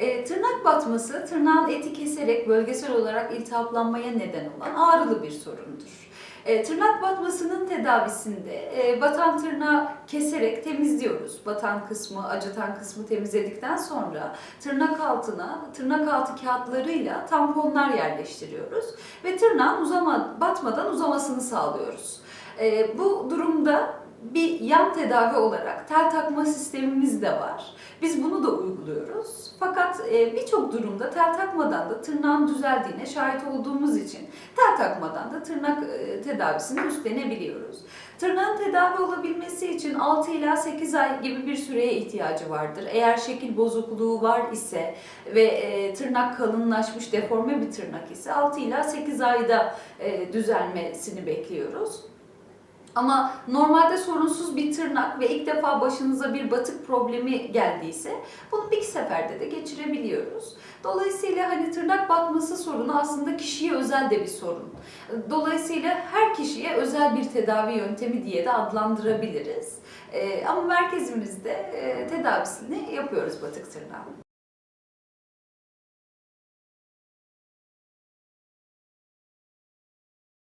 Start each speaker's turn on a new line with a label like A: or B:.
A: E, tırnak batması, tırnağın eti keserek bölgesel olarak iltihaplanmaya neden olan ağrılı bir sorundur. E, tırnak batmasının tedavisinde e, batan tırnağı keserek temizliyoruz. Batan kısmı, acıtan kısmı temizledikten sonra tırnak altına tırnak altı kağıtlarıyla tamponlar yerleştiriyoruz ve tırnağın uzama, batmadan uzamasını sağlıyoruz. E, bu durumda bir yan tedavi olarak tel takma sistemimiz de var. Biz bunu da uyguluyoruz. Fakat e, birçok durumda tel takmadan da tırnağın düzeldiğine şahit olduğumuz için tel takmadan da tırnak e, tedavisini üstlenebiliyoruz. Tırnağın tedavi olabilmesi için 6 ila 8 ay gibi bir süreye ihtiyacı vardır. Eğer şekil bozukluğu var ise ve e, tırnak kalınlaşmış deforme bir tırnak ise 6 ila 8 ayda düzelmesini bekliyoruz. Ama normalde sorunsuz bir tırnak ve ilk defa başınıza bir batık problemi geldiyse bunu bir iki seferde de geçirebiliyoruz. Dolayısıyla hani tırnak batması sorunu aslında kişiye özel de bir sorun. Dolayısıyla her kişiye özel bir tedavi yöntemi diye de adlandırabiliriz. Ee, ama merkezimizde e, tedavisini yapıyoruz batık tırnağı.